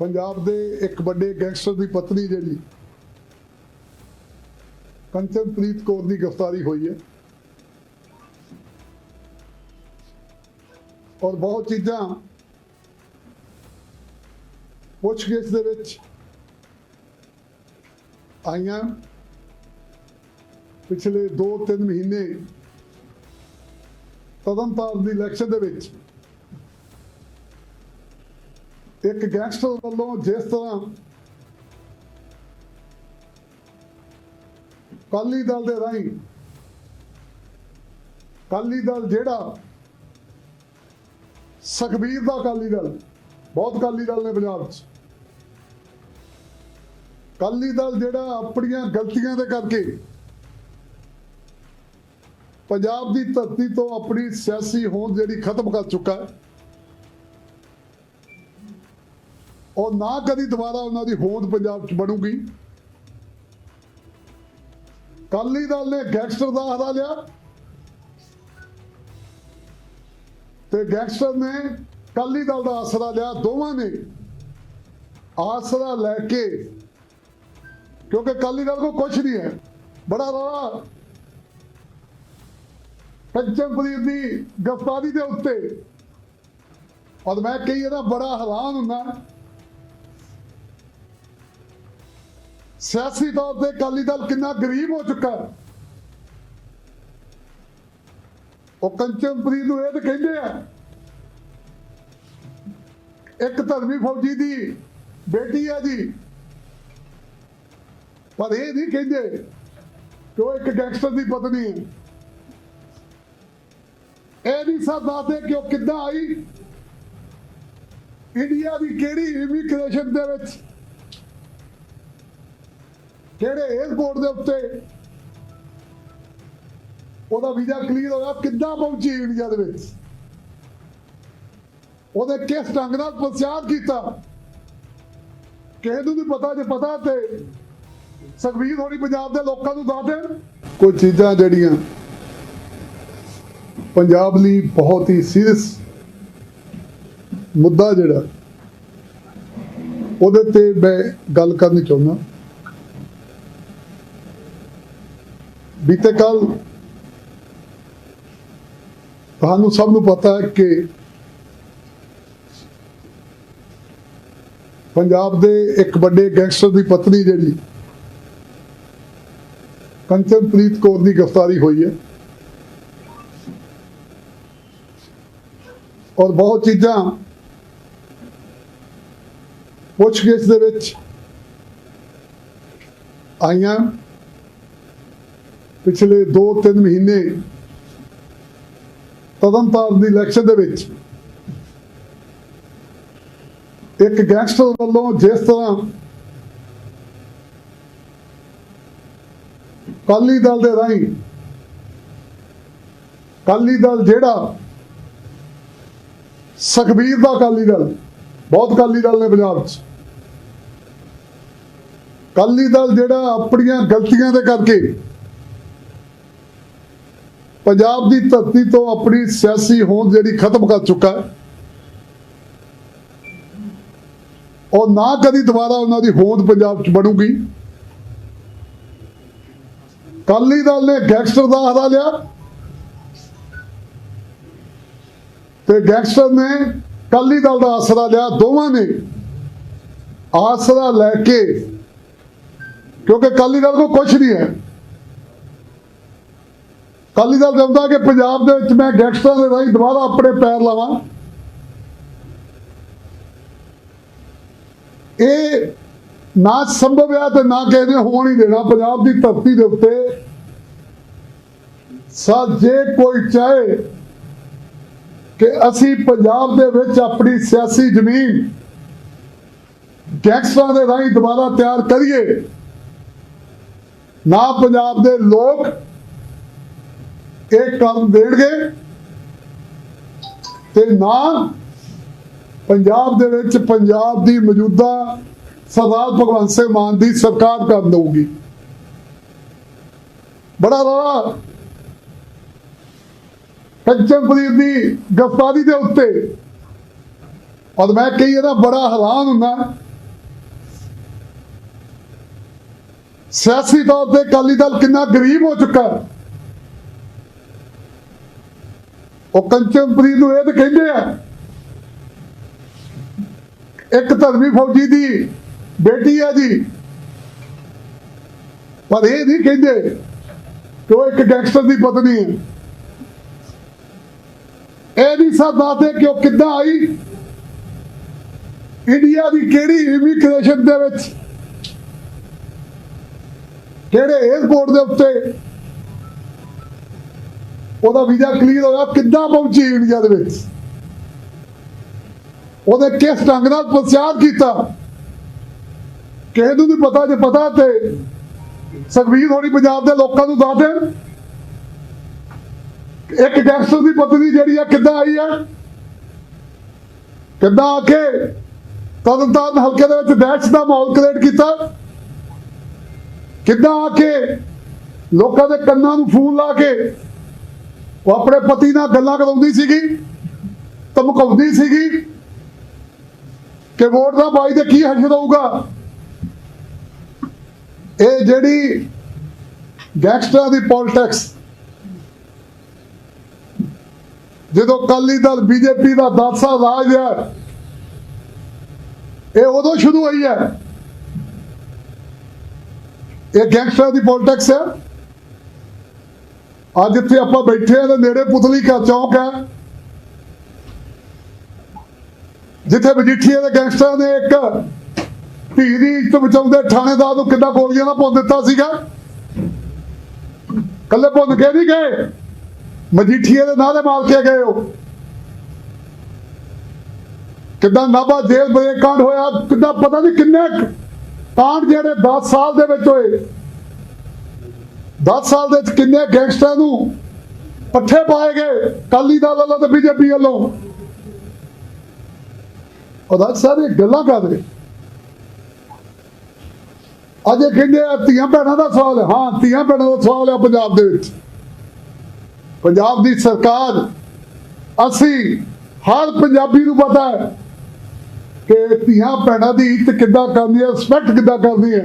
ਪੰਜਾਬ ਦੇ ਇੱਕ ਵੱਡੇ ਗੈਂਗਸਟਰ ਦੀ ਪਤਨੀ ਜਿਹੜੀ, ਕੰਚਨਪ੍ਰੀਤ ਕੌਰ ਦੀ ਗ੍ਰਿਫਤਾਰੀ ਹੋਈ ਹੈ। ਔਰ ਬਹੁਤ ਚੀਜ਼ਾਂ ਪੁੱਛਗਿੱਛ ਦੇ ਵਿੱਚ ਆਈਆਂ। ਪਿਛਲੇ 2-3 ਮਹੀਨੇ ਤਦਨਤਾਰਨ ਦੀ ਇਲੈਕਸ਼ਨ ਦੇ ਵਿੱਚ ਇੱਕ ਗੈਂਗਸਟਰ ਵੱਲੋਂ ਜਿਸ ਤਰ੍ਹਾਂ ਕਾਲੀ ਦਲ ਦੇ ਰਾਹੀਂ ਕਾਲੀ ਦਲ ਜਿਹੜਾ ਸੁਖਬੀਰ ਦਾ ਕਾਲੀ ਦਲ, ਬਹੁਤ ਕਾਲੀ ਦਲ ਨੇ ਪੰਜਾਬ 'ਚ। ਕਾਲੀ ਦਲ ਜਿਹੜਾ ਆਪਣੀਆਂ ਗਲਤੀਆਂ ਦੇ ਕਰਕੇ ਪੰਜਾਬ ਦੀ ਧਰਤੀ ਤੋਂ ਆਪਣੀ ਸਿਆਸੀ ਹੋਂਦ ਜਿਹੜੀ ਖਤਮ ਕਰ ਚੁੱਕਾ ਹੈ। ਔਰ ਨਾ ਕਦੀ ਦੁਬਾਰਾ ਉਹਨਾਂ ਦੀ ਹੋਂਦ ਪੰਜਾਬ 'ਚ ਬਣੂਗੀ। ਕਾਲੀ ਦਲ ਨੇ ਗੈਂਗਸਟਰ ਦਾ ਹਰਾ ਲਿਆ। ਤੇ ਗੈਂਗਸਟਰ ਨੇ ਕਾਲੀ ਦਲ ਦਾ ਆਸਰਾ ਲਿਆ, ਦੋਵਾਂ ਨੇ ਆਸਰਾ ਲੈ ਕੇ, ਕਿਉਂਕਿ ਕਾਲੀ ਦਲ ਕੋ ਕੁਝ ਨਹੀਂ ਹੈ। ਬੜਾ ਰੌਲਾ। ਪੰਚਮਪ੍ਰੀਤ ਦੀ ਗ੍ਰਿਫਤਾਰੀ ਦੇ ਉੱਤੇ। ਔਰ ਮੈਂ ਕਈ ਇਹਦਾ ਬੜਾ ਹੈਰਾਨ ਹੁੰਦਾ ਸਿਆਸੀ ਤੌਰ ਤੇ ਅਕਾਲੀ ਦਲ ਕਿੰਨਾ ਗਰੀਬ ਹੋ ਚੁੱਕਾ ਹੈ। ਉਹ ਕੰਚਨਪ੍ਰੀਤ ਨੂੰ ਇਹ ਤਾਂ ਕਹਿੰਦੇ ਆ, ਇੱਕ ਧਰਮੀ ਫੌਜੀ ਦੀ ਬੇਟੀ ਆ ਜੀ। ਪਰ ਇਹ ਨਹੀਂ ਕਹਿੰਦੇ ਕਿ ਉਹ ਇੱਕ ਗੈਂਗਸਟਰ ਦੀ ਪਤਨੀ ਹੈ। ਇਹ ਨਹੀਂ ਸਭ ਦੱਸਦੇ ਕਿ ਉਹ ਕਿੱਦਾਂ ਆਈ। ਇੰਡੀਆ ਦੀ ਕਿਹੜੀ ਇਮੀਗ੍ਰੇਸ਼ਨ ਦੇ ਵਿੱਚ ਕਿਹੜੇ 에어ਪੋਰਟ ਦੇ ਉੱਤੇ? ਉਹਦਾ ਵੀਜ਼ਾ ਕਲੀਅਰ ਹੋਇਆ, ਕਿੱਦਾਂ ਪਹੁੰਚੀ ਇੰਡੀਆ ਦੇ ਵਿੱਚ? ਉਹਦੇ ਕਿਸ ਢੰਗ ਨਾਲ ਪ੍ਰਚਾਰ ਕੀਤਾ? ਕਿਸੇ ਨੂੰ ਨਹੀਂ ਪਤਾ, ਜੇ ਪਤਾ ਤੇ ਸੁਖਬੀਰ ਹੋਣੀ ਪੰਜਾਬ ਦੇ ਲੋਕਾਂ ਨੂੰ ਦੱਸ ਦੇਣ। ਕੋਈ ਚੀਜ਼ਾਂ ਜਿਹੜੀਆਂ ਪੰਜਾਬ ਲਈ ਬਹੁਤ ਹੀ ਸੀਰੀਅਸ ਮੁੱਦਾ ਜਿਹੜਾ, ਉਹਦੇ ਤੇ ਮੈਂ ਗੱਲ ਕਰਨੀ ਚਾਹੁੰਦਾ। ਬੀਤੇ ਕੱਲ ਤੁਹਾਨੂੰ ਸਭ ਨੂੰ ਪਤਾ ਹੈ ਕਿ ਪੰਜਾਬ ਦੇ ਇੱਕ ਵੱਡੇ ਗੈਂਗਸਟਰ ਦੀ ਪਤਨੀ ਜਿਹੜੀ, ਕੰਚਨਪ੍ਰੀਤ ਕੌਰ ਦੀ ਗ੍ਰਿਫਤਾਰੀ ਹੋਈ ਹੈ। ਔਰ ਬਹੁਤ ਚੀਜ਼ਾਂ ਪੁੱਛਗਿੱਛ ਦੇ ਵਿੱਚ ਆਈਆਂ। ਪਿਛਲੇ 2-3 ਮਹੀਨੇ ਤਦਨਤਾਰਨ ਦੀ ਇਲੈਕਸ਼ਨ ਦੇ ਵਿੱਚ ਇੱਕ ਗੈਂਗਸਟਰ ਵੱਲੋਂ ਜਿਸ ਤਰ੍ਹਾਂ ਕਾਲੀ ਦਲ ਦੇ ਰਾਹੀਂ ਕਾਲੀ ਦਲ ਜਿਹੜਾ ਸੁਖਬੀਰ ਦਾ ਕਾਲੀ ਦਲ, ਬਹੁਤ ਕਾਲੀ ਦਲ ਨੇ ਪੰਜਾਬ 'ਚ। ਕਾਲੀ ਦਲ ਜਿਹੜਾ ਆਪਣੀਆਂ ਗਲਤੀਆਂ ਦੇ ਕਰਕੇ ਪੰਜਾਬ ਦੀ ਧਰਤੀ ਤੋਂ ਆਪਣੀ ਸਿਆਸੀ ਹੋਂਦ ਜਿਹੜੀ ਖਤਮ ਕਰ ਚੁੱਕਾ ਹੈ ਔਰ ਨਾ ਕਦੀ ਦੁਬਾਰਾ ਉਹਨਾਂ ਦੀ ਹੋਂਦ ਪੰਜਾਬ 'ਚ ਬਣੂਗੀ। ਕਾਲੀ ਦਲ ਨੇ ਗੈਂਗਸਟਰ ਦਾ ਹਰਾ ਲਿਆ। ਤੇ ਗੈਂਗਸਟਰ ਨੇ ਕਾਲੀ ਦਲ ਦਾ ਆਸਰਾ ਲਿਆ, ਦੋਵਾਂ ਨੇ ਆਸਰਾ ਲੈ ਕੇ, ਕਿਉਂਕਿ ਕਾਲੀ ਦਲ ਕੋ ਕੁਝ ਨਹੀਂ ਹੈ। ਅਕਾਲੀ ਦਲ ਚਾਹੁੰਦਾ ਕਿ ਪੰਜਾਬ ਦੇ ਵਿੱਚ ਮੈਂ ਗੈਂਗਸਟਰਾਂ ਦੇ ਰਾਹੀਂ ਦੁਬਾਰਾ ਆਪਣੇ ਪੈਰ ਲਾਵਾਂ। ਇਹ ਨਾ ਸੰਭਵ ਹੈ ਤੇ ਨਾ ਕਿਸੇ ਨੇ ਹੋਣ ਹੀ ਦੇਣਾ। ਪੰਜਾਬ ਦੀ ਧਰਤੀ ਦੇ ਉੱਤੇ ਸਾ ਜੇ ਕੋਈ ਚਾਹੇ ਕਿ ਅਸੀਂ ਪੰਜਾਬ ਦੇ ਵਿੱਚ ਆਪਣੀ ਸਿਆਸੀ ਜ਼ਮੀਨ ਗੈਂਗਸਟਰਾਂ ਦੇ ਰਾਹੀਂ ਦੁਬਾਰਾ ਤਿਆਰ ਕਰੀਏ। ਨਾ ਪੰਜਾਬ ਦੇ ਲੋਕ ਇਹ ਕੰਮ ਦੇਣਗੇ। ਤੇ ਨਾ ਪੰਜਾਬ ਦੇ ਵਿੱਚ ਪੰਜਾਬ ਦੀ ਮੌਜੂਦਾ ਸਰਦਾਰ ਭਗਵੰਤ ਸਿੰਘ ਮਾਨ ਦੀ ਸਰਕਾਰ ਕਰ ਦਊਗੀ। ਬੜਾ ਰੌਲਾ। ਕੰਚਨਪ੍ਰੀਤ ਦੀ ਗ੍ਰਿਫਤਾਰੀ ਦੇ ਉੱਤੇ। ਔਰ ਮੈਂ ਕਹੀ ਇਹਦਾ ਬੜਾ ਹੈਰਾਨ ਹੁੰਦਾ। ਸਿਆਸੀ ਤੌਰ ਤੇ ਅਕਾਲੀ ਦਲ ਕਿੰਨਾ ਗਰੀਬ ਹੋ ਚੁੱਕਾ ਹੈ ਉਹ ਕੰਚਨਪ੍ਰੀਤ ਨੂੰ ਇਹ ਤਾਂ ਕਹਿੰਦੇ ਆ। ਇੱਕ ਧਰਮੀ ਫੌਜੀ ਦੀ ਬੇਟੀ ਆ ਜੀ। ਪਰ ਇਹ ਨਹੀਂ ਕਹਿੰਦੇ ਕਿ ਉਹ ਇੱਕ ਗੈਂਗਸਟਰ ਦੀ ਪਤਨੀ ਹੈ ਇਹ ਨਹੀਂ ਸਭ ਦੱਸਦੇ ਕਿ ਉਹ ਕਿੱਦਾਂ ਆਈ। ਇੰਡੀਆ ਦੀ ਕਿਹੜੀ ਇਮੀਗ੍ਰੇਸ਼ਨ ਦੇ ਵਿੱਚ? ਕਿਹੜੇ 에ਅਰਪੋਰਟ ਦੇ ਉੱਤੇ? ਉਹਦਾ ਵੀਜ਼ਾ ਕਲੀਅਰ ਹੋਇਆ ਕਿੱਦਾਂ ਪਹੁੰਚੀ ਇੰਡੀਆ ਦੇ ਵਿੱਚ? ਉਹਦੇ ਕਿਸ ਢੰਗ ਨਾਲ ਪ੍ਰਚਾਰ ਕੀਤਾ? ਕਿਸੇ ਨੂੰ ਨਹੀਂ ਪਤਾ ਜੇ ਪਤਾ ਤੇ ਸੁਖਬੀਰ ਹੋਣੀ ਪੰਜਾਬ ਦੇ ਲੋਕਾਂ ਨੂੰ ਦੱਸ ਦੇਣ। ਇੱਕ ਗੈਂਗਸਟਰ ਦੀ ਪਤਨੀ ਜਿਹੜੀ ਆ ਕਿੱਦਾਂ ਆਈ ਆ? ਕਿੱਦਾਂ ਆ ਕੇ ਤਰਨਤਾਰਨ ਹਲਕੇ ਦੇ ਵਿੱਚ ਦਹਿਸ਼ਤ ਦਾ ਮਾਹੌਲ ਕ੍ਰੀਏਟ ਕੀਤਾ? ਕਿੱਦਾਂ ਆ ਕੇ ਲੋਕਾਂ ਦੇ ਕੰਨਾਂ ਨੂੰ ਫੋਨ ਲਾ ਕੇ ਉਹ ਆਪਣੇ ਪਤੀ ਨਾਲ ਗੱਲਾਂ ਕਰਾਉਂਦੀ ਸੀਗੀ, ਧਮਕਾਉਂਦੀ ਸੀਗੀ ਕਿ ਵੋਟ ਦਾ ਬਾਈ ਤੇ ਕੀ ਹਸ਼ਰ ਹੋਊਗਾ। ਇਹ ਜਿਹੜੀ ਗੈਂਗਸਟਰਾਂ ਦੀ ਪੋਲਿਟਿਕਸ ਜਦੋਂ ਕਾਲੀ ਦਲ ਬੀਜੇਪੀ ਦਾ 10 ਸਾਲ ਰਾਜ ਹੈ, ਇਹ ਉਦੋਂ ਸ਼ੁਰੂ ਹੋਈ ਹੈ। ਇਹ ਗੈਂਗਸਟਰਾਂ ਦੀ ਪੋਲਿਟਿਕਸ ਹੈ। ਅੱਜ ਇੱਥੇ ਆਪਾਂ ਬੈਠੇ ਆ ਤੇ ਨੇੜੇ ਪੁਤਲੀ ਕਾ ਚੌਕ ਹੈ। ਜਿੱਥੇ ਮਜੀਠੀਏ ਦੇ ਗੈਂਗਸਟਰਾਂ ਨੇ ਇੱਕ ਧੀ ਦੀ ਇੱਜ਼ਤ ਬਚਾਉਂਦੇ ਥਾਣੇਦਾਰ ਨੂੰ ਕਿੱਦਾਂ ਗੋਲੀਆਂ ਨਾਲ ਭੁੰਨ ਦਿੱਤਾ ਸੀਗਾ? ਕੱਲੇ ਭੁੰਨ ਕੇ ਨਹੀਂ ਗਏ। ਮਜੀਠੀਏ ਦੇ ਨਾਂ ਦੇ ਮਾਰ ਕੇ ਗਏ ਉਹ? ਕਿੱਦਾਂ ਨਾਭਾ ਜੇਲ੍ਹ ਬ੍ਰੇਕ ਕਾਂਡ ਹੋਇਆ? ਕਿੱਦਾਂ ਪਤਾ ਨਹੀਂ ਕਿੰਨੇ ਕਾਂਡ ਜਿਹੜੇ 10 ਸਾਲ ਦੇ ਵਿੱਚ ਹੋਏ। 10 ਸਾਲ ਦੇ ਵਿੱਚ ਕਿੰਨੇ ਗੈਂਗਸਟਰਾਂ ਨੂੰ ਪੱਠੇ ਪਾਏ ਗਏ ਕਾਲੀ ਦਲ ਵੱਲੋਂ ਤੇ ਬੀਜੇਪੀ ਵੱਲੋਂ? ਉਹਦਾ ਸਾਰੇ ਗੱਲਾਂ ਕਰਦੇ ਅੱਜ ਇਹ ਕਹਿੰਦੇ ਆ, ਧੀਆਂ ਭੈਣਾਂ ਦਾ ਸਵਾਲ ਹੈ। ਹਾਂ, ਧੀਆਂ ਭੈਣਾਂ ਦਾ ਸਵਾਲ ਹੈ ਪੰਜਾਬ ਦੇ ਵਿੱਚ। ਪੰਜਾਬ ਦੀ ਸਰਕਾਰ, ਅਸੀਂ ਹਰ ਪੰਜਾਬੀ ਨੂੰ ਪਤਾ ਹੈ ਕਿ ਧੀਆਂ ਭੈਣਾਂ ਦੀ ਇੱਜ਼ਤ ਕਿੱਦਾਂ ਕਰਦੀ ਹੈ ਰਿਸਪੈਕਟ ਕਿੱਦਾਂ ਕਰਦੀ ਹੈ।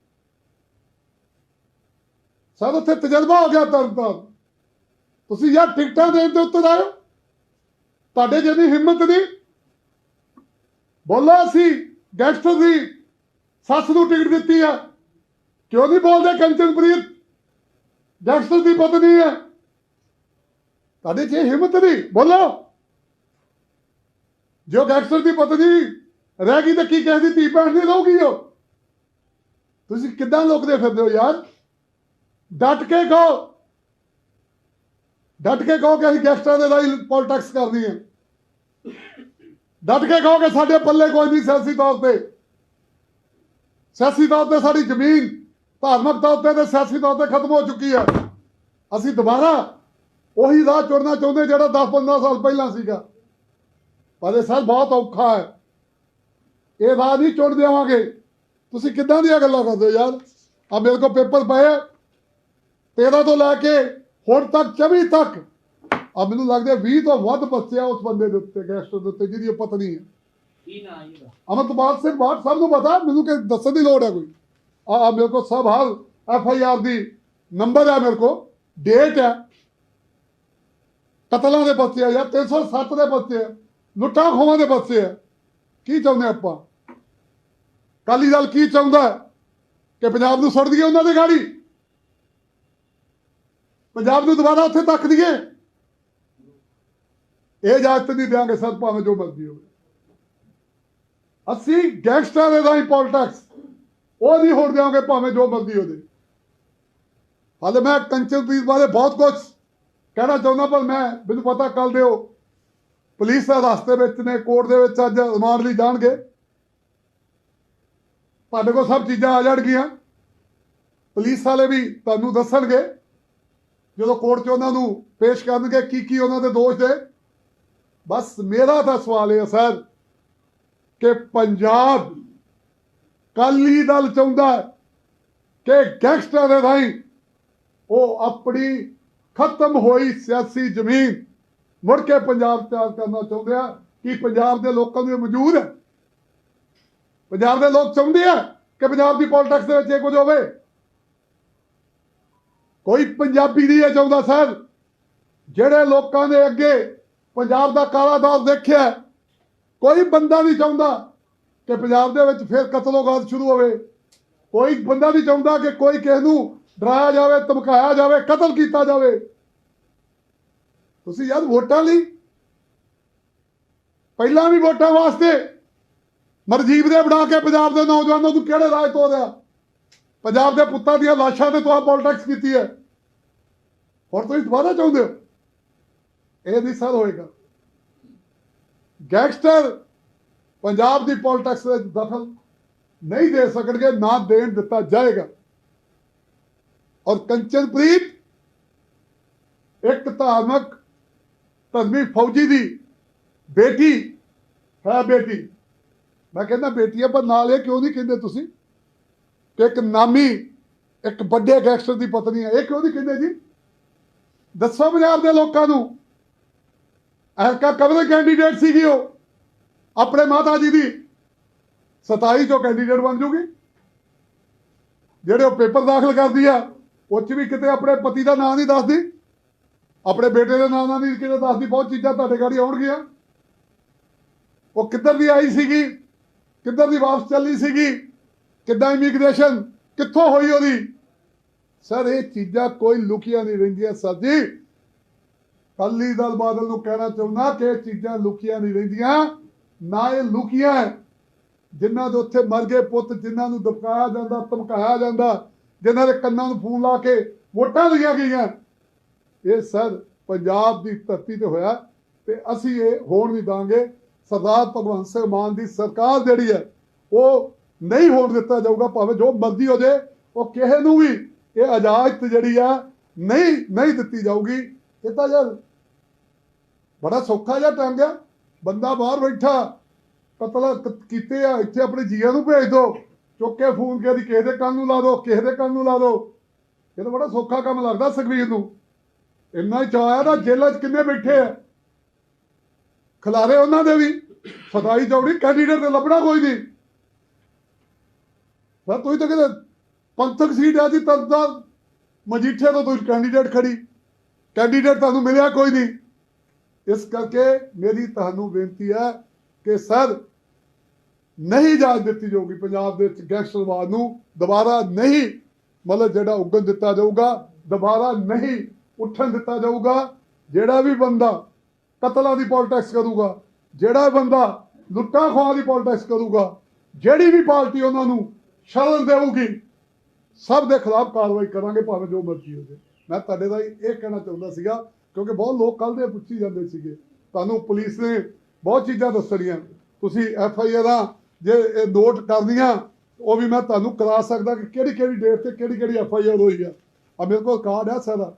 ਸਰ ਉੱਥੇ ਤਜਰਬਾ ਹੋ ਗਿਆ ਤਰਨ ਤਾਰਨ। ਤੁਸੀਂ ਯਾਰ ਟਿਕਟਾਂ ਦੇਣ ਦੇ ਉੱਤੇ ਆਇਓ। ਤੁਹਾਡੇ ਜਿਹਦੀ ਹਿੰਮਤ ਨਹੀਂ ਬੋਲੋ ਅਸੀਂ ਗੈਂਗਸਟਰ ਦੀ ਸੱਸ ਨੂੰ ਟਿਕਟ ਦਿੱਤੀ ਆ। ਕਿਉਂ ਨਹੀਂ ਬੋਲਦੇ ਕੰਚਨਪ੍ਰੀਤ? ਗੈਂਗਸਟਰ ਦੀ ਪਤਨੀ ਹੈ ਤੁਹਾਡੇ 'ਚ ਹਿੰਮਤ ਨਹੀਂ, ਬੋਲੋ। ਜੋ ਗੈਂਗਸਟਰ ਦੀ ਪਤਨੀ ਰਹਿ ਗਈ ਤਾਂ ਕੀ ਕਹਿਦੀ ਧੀ ਭੈਣ ਨਹੀਂ ਰਹੂਗੀ ਉਹ ਤੁਸੀਂ ਕਿੱਦਾਂ ਲੋਕਦੇ ਫਿਰਦੇ ਹੋ ਯਾਰ? ਡਟ ਕੇ ਕਹੋ। ਡਟ ਕੇ ਕਹੋ ਕਿ ਅਸੀਂ ਗੈਸਟਾਂ ਦੇ ਰਾਹੀਂ ਪੋਲਿਟਿਕਸ ਕਰਨੀ ਹੈ। ਡਟ ਕੇ ਕਹੋ ਕਿ ਸਾਡੇ ਪੱਲੇ ਕੋਈ ਨਹੀਂ ਸਿਆਸੀ ਤੌਰ ਤੇ। ਸਿਆਸੀ ਤੌਰ ਤੇ ਸਾਡੀ ਜ਼ਮੀਨ ਧਾਰਮਿਕ ਤੌਰ ਤੇ ਤੇ ਸਿਆਸੀ ਤੌਰ ਤੇ ਖਤਮ ਹੋ ਚੁੱਕੀ ਹੈ। ਅਸੀਂ ਦੁਬਾਰਾ ਉਹੀ ਰਾਹ ਚੁਣਨਾ ਚਾਹੁੰਦੇ ਜਿਹੜਾ 10-15 ਸਾਲ ਪਹਿਲਾਂ ਸੀਗਾ। ਪਰ ਇਹ ਸਰ ਬਹੁਤ ਔਖਾ ਹੈ। ਇਹ ਰਾਹ ਨਹੀਂ ਚੁਣ ਦੇਵਾਂਗੇ ਤੁਸੀਂ ਕਿੱਦਾਂ ਦੀਆਂ ਗੱਲਾਂ ਕਰਦੇ ਹੋ ਯਾਰ? ਆ ਮੇਰੇ ਕੋਲ ਪੇਪਰ ਪਏ 13 ਤੋਂ ਲੈ ਕੇ ਹੁਣ ਤੱਕ 24 ਤੱਕ। ਆ ਮੈਨੂੰ ਲੱਗਦਾ 20 ਤੋਂ ਵੱਧ ਬੱਚੇ ਆ ਉਸ ਬੰਦੇ ਦੇ ਉੱਤੇ ਗੈਸਟਰ ਦੇ ਉੱਤੇ ਜਿਹਦੀ ਉਹ ਪਤਨੀ ਹੈ। ਕੀ ਨਾਂ ਜੀ ਉਹਦਾ ਅਮਰਪਾਲ ਸਿੰਘ ਬਾਟ ਸਭ ਨੂੰ ਪਤਾ ਮੈਨੂੰ ਕਿ ਦੱਸਣ ਦੀ ਲੋੜ ਹੈ ਕੋਈ। ਆ ਆ ਮੇਰੇ ਕੋਲ ਸਭ ਹਾਲ ਐਫ ਆਈ ਆਰ ਦੀ ਨੰਬਰ ਹੈ ਮੇਰੇ ਕੋਲ ਡੇਟ ਹੈ। ਕਤਲਾਂ ਦੇ ਬੱਚੇ ਆ ਜਾਂ 307 ਦੇ ਬੱਚੇ ਆ ਲੁੱਟਾਂ ਖੋਹਾਂ ਦੇ ਬੱਚੇ ਆ। ਕੀ ਚਾਹੁੰਦੇ ਆਪਾਂ? ਕਾਲੀ ਦਲ ਕੀ ਚਾਹੁੰਦਾ ਹੈ? ਕਿ ਪੰਜਾਬ ਨੂੰ ਸੁੱਟ ਦਈਏ ਉਹਨਾਂ ਦੇ ਗਾੜੀ? ਪੰਜਾਬ ਨੂੰ ਦੁਬਾਰਾ ਉੱਥੇ ਤੱਕ ਦਈਏ ਇਹ ਇਜਾਜ਼ਤ ਨਹੀਂ ਦਿਆਂਗੇ ਸਰ ਭਾਵੇਂ ਜੋ ਮਰਜ਼ੀ ਹੋਵੇ। ਅਸੀਂ ਗੈਂਗਸਟਰ ਦੇ ਰਾਹੀਂ ਪੋਲਿਟਿਕਸ ਉਹ ਨਹੀਂ ਹੋਣ ਦਿਆਂਗੇ ਭਾਵੇਂ ਜੋ ਮਰਜ਼ੀ ਹੋ ਜਾਏ ਹਾਲੇ ਮੈਂ ਕੰਚਨਪ੍ਰੀਤ ਬਾਰੇ ਬਹੁਤ ਕੁਝ ਕਹਿਣਾ ਚਾਹੁੰਦਾ, ਪਰ ਮੈਂ, ਮੈਨੂੰ ਪਤਾ ਕੱਲ ਦਿਓ, ਪੁਲਿਸ ਦਾ ਰਸਤੇ ਵਿੱਚ ਨੇ, ਕੋਰਟ ਦੇ ਵਿੱਚ ਅੱਜ ਰਿਮਾਂਡ ਲਈ ਜਾਣਗੇ। ਤੁਹਾਡੇ ਕੋਲ ਸਭ ਚੀਜ਼ਾਂ ਆ ਜਾਣਗੀਆਂ। ਪੁਲਿਸ ਵਾਲੇ ਵੀ ਤੁਹਾਨੂੰ ਦੱਸਣਗੇ। ਜਦੋਂ ਕੋਰਟ 'ਚ ਉਹਨਾਂ ਨੂੰ ਪੇਸ਼ ਕਰਨਗੇ, ਕੀ ਕੀ ਉਹਨਾਂ ਦੇ ਦੋਸ਼ ਦੇ? ਬਸ ਮੇਰਾ ਤਾਂ ਸਵਾਲ ਇਹ ਹੈ, ਸਰ, ਕਿ ਪੰਜਾਬ ਕਾਲੀ ਦਲ ਚਾਹੁੰਦਾ ਕਿ ਗੈਂਗਸਟਰ ਦੇ ਰਾਹੀਂ ਉਹ ਆਪਣੀ ਖਤਮ ਹੋਈ ਸਿਆਸੀ ਜ਼ਮੀਨ ਮੁੜ ਕੇ ਪੰਜਾਬ ਤਿਆਰ ਕਰਨਾ ਚਾਹੁੰਦੇ ਆ। ਕਿ ਪੰਜਾਬ ਦੇ ਲੋਕਾਂ ਨੂੰ ਇਹ ਮਨਜ਼ੂਰ ਹੈ? ਪੰਜਾਬ ਦੇ ਲੋਕ ਚਾਹੁੰਦੇ ਆ ਕਿ ਪੰਜਾਬ ਦੀ ਪੋਲਿਟਿਕਸ ਦੇ ਵਿੱਚ ਇਹ ਕੁਝ ਹੋਵੇ? ਕੋਈ ਪੰਜਾਬੀ ਨਹੀਂ ਇਹ ਚਾਹੁੰਦਾ ਸਰ ਜਿਹੜੇ ਲੋਕਾਂ ਦੇ ਅੱਗੇ ਪੰਜਾਬ ਦਾ ਕਾਲਾ ਦੌਰ ਦੇਖਿਆ ਕੋਈ ਬੰਦਾ ਨਹੀਂ ਚਾਹੁੰਦਾ ਕਿ ਪੰਜਾਬ ਦੇ ਵਿੱਚ ਫਿਰ ਕਤਲੋਗਾਤ ਸ਼ੁਰੂ ਹੋਵੇ। ਕੋਈ ਬੰਦਾ ਨਹੀਂ ਚਾਹੁੰਦਾ ਕਿ ਕੋਈ ਕਿਸੇ ਨੂੰ ਡਰਾਇਆ ਜਾਵੇ, ਧਮਕਾਇਆ ਜਾਵੇ, ਕਤਲ ਕੀਤਾ ਜਾਵੇ। ਤੁਸੀਂ ਯਾਰ ਵੋਟਾਂ ਲਈ ਪਹਿਲਾਂ ਵੀ ਵੋਟਾਂ ਵਾਸਤੇ ਮਰਜੀਬ ਦੇ ਬਣਾ ਕੇ ਪੰਜਾਬ ਦੇ ਨੌਜਵਾਨਾਂ ਨੂੰ ਕਿਹੜੇ ਰਾਜ ਤੋਂ ਦਿਆ ਪੰਜਾਬ ਦੇ ਪੁੱਤਾਂ ਦੀਆਂ ਲਾਸ਼ਾਂ ਤੇ ਤੁਹਾਂ ਪੋਲਿਟਿਕਸ ਕੀਤੀ ਹੈ। ਹੁਣ ਤੁਸੀਂ ਦੁਬਾਰਾ ਚਾਹੁੰਦੇ ਹੋ? ਇਹ ਨਹੀਂ ਸਰ ਹੋਏਗਾ। ਗੈਂਗਸਟਰ ਪੰਜਾਬ ਦੀ ਪੋਲਿਟਿਕਸ ਵਿੱਚ ਦਖਲ ਨਹੀਂ ਦੇ ਸਕਣਗੇ, ਨਾ ਦੇਣ ਦਿੱਤਾ ਜਾਏਗਾ। ਔਰ ਕੰਚਨਪ੍ਰੀਤ ਇੱਕ ਧਾਰਮਿਕ ਧਰਮੀ ਫੌਜੀ ਦੀ ਬੇਟੀ ਹੈ ਬੇਟੀ। ਮੈਂ ਕਹਿੰਦਾ ਬੇਟੀ ਹੈ, ਪਰ ਨਾਲ ਇਹ ਕਿਉਂ ਨਹੀਂ ਕਹਿੰਦੇ ਤੁਸੀਂ? ਕਿ ਇੱਕ ਨਾਮੀ, ਇੱਕ ਵੱਡੇ ਗੈਂਗਸਟਰ ਦੀ ਪਤਨੀ ਹੈ। ਇਹ ਕਿਉਂ ਨਹੀਂ ਕਹਿੰਦੇ ਜੀ? ਦੱਸੋ ਪੰਜਾਬ ਦੇ ਲੋਕਾਂ ਨੂੰ। ਐਲਕਾ ਕਬਰ ਕੈਂਡੀਡੇਟ ਸੀਗੀ ਉਹ, ਆਪਣੇ ਮਾਤਾ ਜੀ ਦੀ। 27 ਚੋਂ ਕੈਂਡੀਡੇਟ ਬਣ ਜੂਗੀ। ਜਿਹੜੇ ਉਹ ਪੇਪਰ ਦਾਖਲ ਕਰਦੀ ਆ, ਉਹ 'ਚ ਵੀ ਕਿਤੇ ਆਪਣੇ ਪਤੀ ਦਾ ਨਾਂ ਨਹੀਂ ਦੱਸਦੀ। ਆਪਣੇ ਬੇਟੇ ਦੇ ਨਾਂ ਨਾਲ ਨਹੀਂ ਕਿਤੇ ਦੱਸਦੀ। ਬਹੁਤ ਚੀਜ਼ਾਂ ਤੁਹਾਡੇ ਗਾੜੀ ਆਉਣਗੀਆਂ। ਉਹ ਕਿੱਧਰ ਦੀ ਆਈ ਸੀਗੀ? ਕਿੱਧਰ ਦੀ ਵਾਪਸ ਚੱਲੀ ਸੀਗੀ? ਕਿੱਦਾਂ ਇਮੀਗ੍ਰੇਸ਼ਨ ਕਿੱਥੋਂ ਹੋਈ ਉਹਦੀ? ਸਰ ਇਹ ਚੀਜ਼ਾਂ ਕੋਈ ਲੁਕੀਆਂ ਨਹੀਂ ਰਹਿੰਦੀਆਂ, ਸਰ ਜੀ। ਅਕਾਲੀ ਦਲ ਬਾਦਲ ਨੂੰ ਕਹਿਣਾ ਚਾਹੁੰਦਾ ਕਿ ਇਹ ਚੀਜ਼ਾਂ ਲੁਕੀਆਂ ਨਹੀਂ ਰਹਿੰਦੀਆਂ, ਨਾ ਇਹ ਲੁਕੀਆਂ ਜਿਨ੍ਹਾਂ ਦੇ ਉੱਥੇ ਮਰ ਗਏ ਪੁੱਤ, ਜਿਨ੍ਹਾਂ ਨੂੰ ਦਬਕਾਇਆ ਜਾਂਦਾ, ਧਮਕਾਇਆ ਜਾਂਦਾ, ਜਿਨ੍ਹਾਂ ਦੇ ਕੰਨਾਂ ਨੂੰ ਫੋਨ ਲਾ ਕੇ ਵੋਟਾਂ ਲਈਆਂ ਗਈਆਂ। ਇਹ ਸਰ ਪੰਜਾਬ ਦੀ ਧਰਤੀ ਤੇ ਹੋਇਆ ਤੇ ਅਸੀਂ ਇਹ ਹੋਣ ਨਹੀਂ ਦਾਂਗੇ। ਸਰਦਾਰ ਭਗਵੰਤ ਸਿੰਘ ਮਾਨ ਦੀ ਸਰਕਾਰ ਜਿਹੜੀ ਹੈ, ਉਹ ਨਹੀਂ ਹੋਣ ਦਿੱਤਾ ਜਾਊਗਾ, ਭਾਵੇਂ ਜੋ ਮਰਜ਼ੀ ਹੋ ਜੇ, ਉਹ ਕਿਸੇ ਨੂੰ ਵੀ ਇਹ ਇਜਾਜ਼ਤ ਜਿਹੜੀ ਆ ਨਹੀਂ ਨਹੀਂ ਦਿੱਤੀ ਜਾਊਗੀ। ਇਹ ਤਾਂ ਯਾਰ ਬੜਾ ਸੌਖਾ ਜਿਹਾ ਟੰਗ ਆ ਬੰਦਾ ਬਾਹਰ ਬੈਠਾ ਕਤਲ ਕੀਤੇ ਆ, ਇੱਥੇ ਆਪਣੇ ਜੀਆਂ ਨੂੰ ਭੇਜ ਦੋ। ਚੁੱਕ ਕੇ ਫੋਨ ਕਰੀ ਕਿਸੇ ਦੇ ਕੰਨ ਨੂੰ ਲਾ ਦੋ, ਕਿਸੇ ਦੇ ਕੰਨ ਨੂੰ ਲਾ ਦੋ। ਇਹ ਤਾਂ ਬੜਾ ਸੌਖਾ ਕੰਮ ਲੱਗਦਾ ਸੁਖਬੀਰ ਨੂੰ। ਇੰਨਾ ਹੀ ਚਾਹਿਆ ਨਾ, ਜੇਲ੍ਹਾਂ 'ਚ ਕਿੰਨੇ ਬੈਠੇ ਆ। ਖਿਲਾਰੇ ਉਹਨਾਂ ਦੇ ਵੀ। ਫਦਾਈ ਚੌੜੀ ਕੈਂਡੀਡੇਟ ਲੱਭਣਾ ਕੋਈ ਨਹੀਂ। ਸਰ ਤੁਸੀਂ ਤਾਂ ਕਹਿੰਦੇ ਪੰਥਕ ਸੀਟ ਆ ਜੀ ਤੰਦਾ ਮਜੀਠੇ ਤੋਂ ਤੁਸੀਂ ਕੈਂਡੀਡੇਟ ਖੜੀ ਕੈਂਡੀਡੇਟ ਤੁਹਾਨੂੰ ਮਿਲਿਆ ਕੋਈ ਨਹੀਂ। ਇਸ ਕਰਕੇ ਮੇਰੀ ਤੁਹਾਨੂੰ ਬੇਨਤੀ ਹੈ ਕਿ ਸਰ, ਨਹੀਂ ਇਜਾਜ਼ਤ ਦਿੱਤੀ ਜਾਊਗੀ ਪੰਜਾਬ ਦੇ ਵਿੱਚ ਗੈਂਗਸਟਰਵਾਦ ਨੂੰ। ਦੁਬਾਰਾ ਨਹੀਂ, ਮਤਲਬ ਜਿਹੜਾ ਉੱਗਣ ਦਿੱਤਾ ਜਾਊਗਾ, ਦੁਬਾਰਾ ਨਹੀਂ ਉੱਠਣ ਦਿੱਤਾ ਜਾਊਗਾ। ਜਿਹੜਾ ਵੀ ਬੰਦਾ ਕਤਲਾਂ ਦੀ ਪੋਲਿਟਿਕਸ ਕਰੂਗਾ, ਜਿਹੜਾ ਬੰਦਾ ਲੁੱਟਾਂ ਖੋਹਾਂ ਦੀ ਪੋਲਿਟਿਕਸ ਕਰੂਗਾ, ਜਿਹੜੀ ਵੀ ਪਾਰਟੀ ਉਹਨਾਂ ਨੂੰ ਸ਼ਰਨ ਦੇਊਗੀ ਸਭ ਦੇ ਖਿਲਾਫ ਕਾਰਵਾਈ ਕਰਾਂਗੇ, ਭਾਵੇਂ ਜੋ ਮਰਜ਼ੀ ਹੋ ਜਾਏ। ਮੈਂ ਤੁਹਾਡੇ ਦਾ ਇਹ ਕਹਿਣਾ ਚਾਹੁੰਦਾ ਸੀਗਾ, ਕਿਉਂਕਿ ਬਹੁਤ ਲੋਕ ਕੱਲ ਦੇ ਪੁੱਛੀ ਜਾਂਦੇ ਸੀਗੇ। ਤੁਹਾਨੂੰ ਪੁਲਿਸ ਨੇ ਬਹੁਤ ਚੀਜ਼ਾਂ ਦੱਸਣੀਆਂ। ਤੁਸੀਂ ਐਫ ਆਈ ਆਰਾਂ ਜੇ ਇਹ ਨੋਟ ਕਰਦੀਆਂ ਉਹ ਵੀ ਮੈਂ ਤੁਹਾਨੂੰ ਕਰਾ ਸਕਦਾ ਕਿ ਕਿਹੜੀ ਕਿਹੜੀ ਡੇਟ ਤੇ ਕਿਹੜੀ ਕਿਹੜੀ ਐਫ ਆਈ ਆਰ ਹੋਈ ਆ। ਆ ਮੇਰੇ ਕੋਲ ਕਾਰਡ ਹੈ ਸਾਰਾ।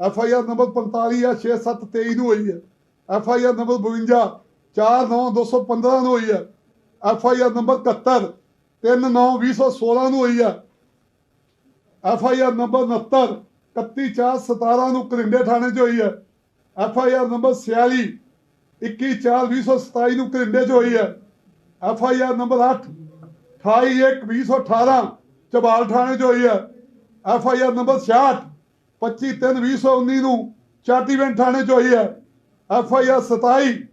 ਐਫ ਆਈ ਆਰ ਨੰਬਰ 45 ਆ 6723 ਨੂੰ ਹੋਈ ਹੈ ਐਫ ਆਈ ਆਰ ਨੰਬਰ 52 49215 ਨੂੰ ਹੋਈ ਹੈ ਐਫ ਆਈ ਆਰ ਨੰਬਰ 71 392016 ਨੂੰ ਹੋਈ ਹੈ ਐਫ ਆਈ ਆਰ ਨੰਬਰ 69 31417 ਨੂੰ ਕਰਿੰਡੇ ਥਾਣੇ 'ਚ ਹੋਈ ਹੈ ਐਫ ਆਈ ਆਰ ਨੰਬਰ 46 21/4/2027 ਨੂੰ ਕਰਿੰਡੇ 'ਚ ਹੋਈ ਹੈ F I R number 8 28/1/2018 Chabal ਥਾਣੇ 'ਚ ਹੋਈ ਹੈ ਐਫ ਆਈ ਆਰ ਨੰਬਰ 66 25/3/2019 ਨੂੰ ਚਾਟੀਵਿੰਡ ਥਾਣੇ 'ਚ ਹੋਈ ਹੈ ਐਫ ਆਈ ਆਰ 27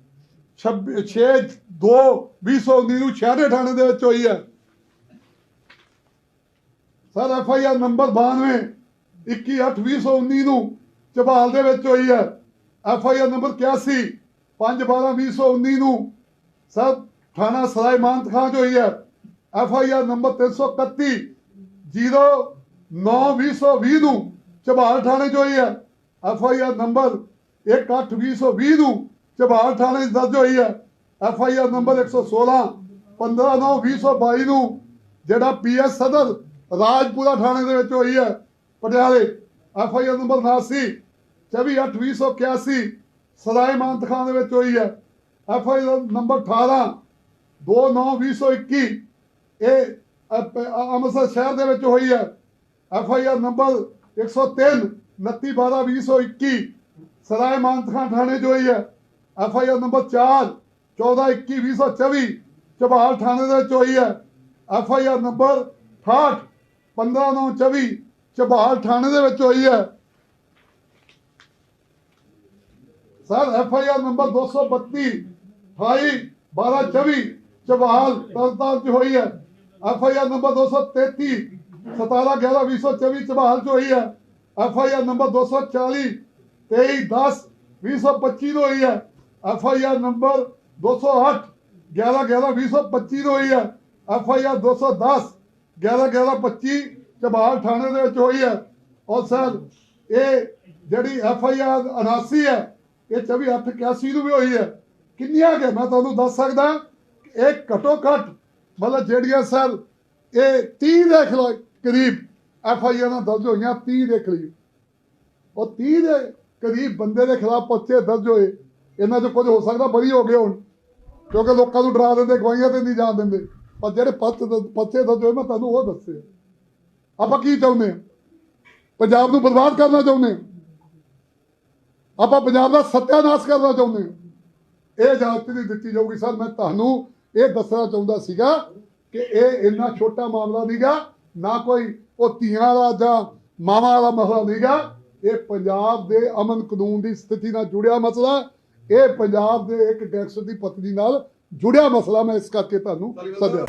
6/2/2019 ਨੂੰ ਸ਼ਹਿਰੇ ਥਾਣੇ ਦੇ ਵਿੱਚ ਹੋਈ ਹੈ sir, F I R number 92 21/8/2019 ਨੂੰ ਝਬਾਲ ਦੇ ਵਿੱਚ ਹੋਈ ਹੈ। ਐਫ ਆਈ ਆਰ ਨੰਬਰ 81 5/12/2019 ਨੂੰ ਸਰ, ਥਾਣਾ ਸਰਾਏ ਮਾਨਤ ਖਾਂ 'ਚ ਹੋਈ ਹੈ। ਐਫ ਆਈ ਆਰ ਨੰਬਰ 331 09/2020 ਨੂੰ ਝਬਾਲ ਥਾਣੇ 'ਚ ਹੋਈ ਹੈ। ਐਫ ਆਈ ਆਰ ਨੰਬਰ 18/2020 ਨੂੰ ਝਬਾਲ ਥਾਣੇ 'ਚ ਦਰਜ ਹੋਈ ਹੈ। ਐਫ ਆਈ ਆਰ ਨੰਬਰ 116 15/9/2022 ਨੂੰ, ਜਿਹੜਾ ਪੀ ਐਸ ਸਦਰ ਰਾਜਪੁਰਾ ਥਾਣੇ ਦੇ ਵਿੱਚ ਹੋਈ ਹੈ। ਪਟਿਆਲੇ F I R number 89 24/8/2081 Sarai Manat Khan ਦੇ ਵਿੱਚ ਹੋਈ ਹੈ। ਐਫ ਆਈ ਆਰ ਨੰਬਰ 18 2/9/2021 ਇਹ ਅਪ- ਅ- ਅੰਮ੍ਰਿਤਸਰ ਸ਼ਹਿਰ ਦੇ ਵਿੱਚ ਹੋਈ ਹੈ। F I R number 103 29/12/2021 Sarai Manat Khan ਥਾਣੇ 'ਚ ਹੋਈ ਹੈ। F I R number 4 14/21/2024 Chabal ਥਾਣੇ ਦੇ ਵਿੱਚ ਹੋਈ ਹੈ। F I R number 68 15/9/24 Chabal ਥਾਣੇ ਦੇ ਵਿੱਚ ਹੋਈ ਹੈ। Sir, F I R number 232 28 12 24 Chabal Tarn Taran ਚ ਹੋਈ ਹੈ। F I R number 233 17 11 2024 Chabal ਚ ਹੋਈ ਹੈ। ਐਫ ਆਈ ਆਰ ਨੰਬਰ 240 23 10 2025 ਨੂੰ ਹੋਈ ਹੈ। ਐਫ ਆਈ ਆਰ ਨੰਬਰ 208 11 11 2025 ਨੂੰ ਹੋਈ ਹੈ। ਐਫ ਆਈ ਆਰ 210 11 11 25 ਚਬਾਲ ਥਾਣੇ ਦੇ ਵਿੱਚ ਹੋਈ ਹੈ। ਔਰ ਸਰ, ਇਹ ਜਿਹੜੀ ਐਫ ਆਈ ਆਰ 79 ਹੈ, ਇਹ 24 ਅੱਠ 81 ਨੂੰ ਵੀ ਹੋਈ ਹੈ। ਕਿੰਨੀਆਂ ਕਿ ਮੈਂ ਤੁਹਾਨੂੰ ਦੱਸ ਸਕਦਾ ਇਹ ਘਟੋ ਘੱਟ, ਮਤਲਬ ਜਿਹੜੀਆਂ ਸਰ, ਇਹ 30 ਦੇ ਖਿਲਾ- ਕਰੀਬ ਐਫ ਆਈ ਆਰ ਦਰਜ ਹੋਈਆਂ 30 ਦੇ ਕਰੀਬ। ਉਹ 30 ਦੇ ਕਰੀਬ ਬੰਦੇ ਦੇ ਖਿਲਾਫ ਪਰਚੇ ਦਰਜ ਹੋਏ। ਇਹਨਾਂ 'ਚ ਕੁਝ ਹੋ ਸਕਦਾ ਬਰੀ ਹੋ ਗਏ ਹੁਣ, ਕਿਉਂਕਿ ਲੋਕਾਂ ਨੂੰ ਡਰਾ ਦਿੰਦੇ ਗਵਾਈਆਂ ਤੇ ਨਹੀਂ ਜਾਣ ਦਿੰਦੇ। ਪਰ ਜਿਹੜੇ ਪਰਚੇ ਦ- ਪਰਚੇ ਦਰਜ ਮੈਂ ਤੁਹਾਨੂੰ ਉਹ ਦੱਸੇ ਆਪਾਂ ਕੀ ਚਾਹੁੰਦੇ ਹਾਂ? ਪੰਜਾਬ ਨੂੰ ਬਰਬਾਦ ਕਰਨਾ ਚਾਹੁੰਦੇ ਹਾਂ? ਆਪਾਂ ਪੰਜਾਬ ਦਾ ਸੱਤਿਆਨਾਸ਼ ਕਰਨਾ ਚਾਹੁੰਦੇ ਹਾਂ? ਇਹ ਇਜਾਜ਼ਤ ਨਹੀਂ ਦਿੱਤੀ ਜਾਊਗੀ, ਸਰ। ਮੈਂ ਤੁਹਾਨੂੰ ਇਹ ਦੱਸਣਾ ਚਾਹੁੰਦਾ ਸੀਗਾ ਕਿ ਇਹ ਇੰਨਾ ਛੋਟਾ ਮਾਮਲਾ ਨਹੀਂਗਾ, ਨਾ ਕੋਈ ਉਹ ਧੀਆਂ ਦਾ ਜਾਂ ਮਾਵਾਂ ਵਾਲਾ ਮਸਲਾ ਨਹੀਂਗਾ। ਇਹ ਪੰਜਾਬ ਦੇ ਅਮਨ ਕਾਨੂੰਨ ਦੀ ਸਥਿਤੀ ਨਾਲ ਜੁੜਿਆ ਮਸਲਾ। ਇਹ ਪੰਜਾਬ ਦੇ ਇੱਕ ਗੈਂਗਸਟਰ ਦੀ ਪਤਨੀ ਨਾਲ ਜੁੜਿਆ ਮਸਲਾ ਮੈਂ ਇਸ ਕਰਕੇ ਤੁਹਾਨੂੰ ਸੱਦਿਆ।